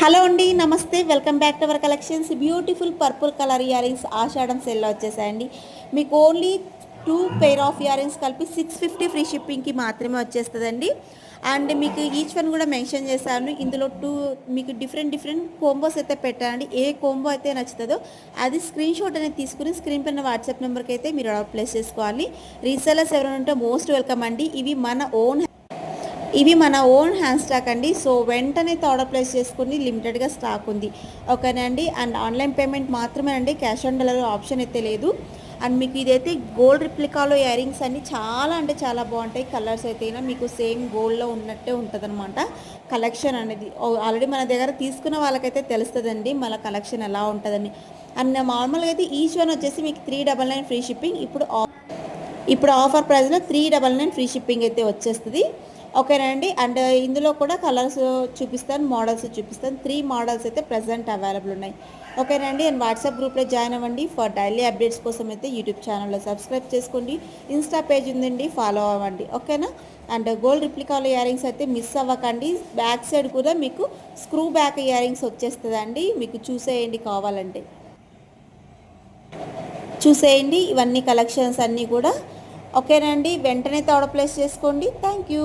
Hello అండి నమస్తే. Welcome back to our collections. Beautiful purple colour ear rings Ashadham సెల్లో వచ్చేసాయండి. మీకు only two pair of ear rings కలిపి సిక్స్ ఫిఫ్టీ ఫ్రీ షిప్పింగ్కి మాత్రమే వచ్చేస్తుందండి. అండ్ మీకు ఈచ్ వన్ కూడా మెన్షన్ చేశాను. ఇందులో టూ మీకు డిఫరెంట్ డిఫరెంట్ కోంబోస్ అయితే పెట్టానండి. ఏ కోంబో అయితే నచ్చుతుందో అది స్క్రీన్ షాట్ అనేది తీసుకుని స్క్రీన్ పైన వాట్సాప్ నెంబర్కి అయితే మీరు ప్లేస్ చేసుకోవాలి. రీసెలర్స్ ఎవరైనా ఉంటే మోస్ట్ వెల్కమ్ అండి. ఇవి మన ఓన్ ఇవి మన ఓన్ హ్యాండ్ స్టాక్ అండి. సో వెంటనే ఆర్డర్ ప్లేస్ చేసుకుని లిమిటెడ్గా స్టాక్ ఉంది. ఓకేనండి అండ్? ఆన్లైన్ పేమెంట్ మాత్రమే అండి. క్యాష్ ఆన్ డెలివరీ ఆప్షన్ అయితే లేదు. అండ్ మీకు ఇదైతే గోల్డ్ రిప్లికాలో ఇయర్ రింగ్స్ అన్ని చాలా అంటే చాలా బాగుంటాయి. కలర్స్ అయితే మీకు సేమ్ గోల్డ్లో ఉన్నట్టే ఉంటుందన్నమాట. కలెక్షన్ అనేది ఆల్రెడీ మన దగ్గర తీసుకున్న వాళ్ళకైతే తెలుస్తుందండి. మన కలెక్షన్ ఎలా ఉంటుందని. అండ్ నార్మల్గా అయితే ఈచ్ వన్ వచ్చేసి మీకు three double nine free shipping. ఇప్పుడు ఇప్పుడు ఆఫర్ ప్రైస్లో three double nine free shipping అయితే వచ్చేస్తుంది. ఓకేనండి అండ్ ఇందులో కూడా కలర్స్ చూపిస్తాను మోడల్స్ చూపిస్తాను. త్రీ మోడల్స్ అయితే ప్రజెంట్ అవైలబుల్ ఉన్నాయి. ఓకేనండి అండ్ వాట్సాప్ గ్రూప్లో జాయిన్ అవ్వండి. ఫర్ డైలీ అప్డేట్స్ కోసం అయితే యూట్యూబ్ ఛానల్లో సబ్స్క్రైబ్ చేసుకోండి. ఇన్స్టా పేజ్ ఉందండి ఫాలో అవ్వండి. ఓకేనా? అండ్ గోల్డ్ రిప్లికాల ఇయరింగ్స్ అయితే మిస్ అవ్వకండి. బ్యాక్ సైడ్ కూడా మీకు స్క్రూ బ్యాక్ ఇయరింగ్స్ వచ్చేస్తుందండి. మీకు చూసేయండి కావాలంటే. చూసేయండి. ఇవన్నీ కలెక్షన్స్ అన్నీ కూడా. ఓకేనండి వెంటనే తోడ ప్లేస్ చేసుకోండి. Thank you.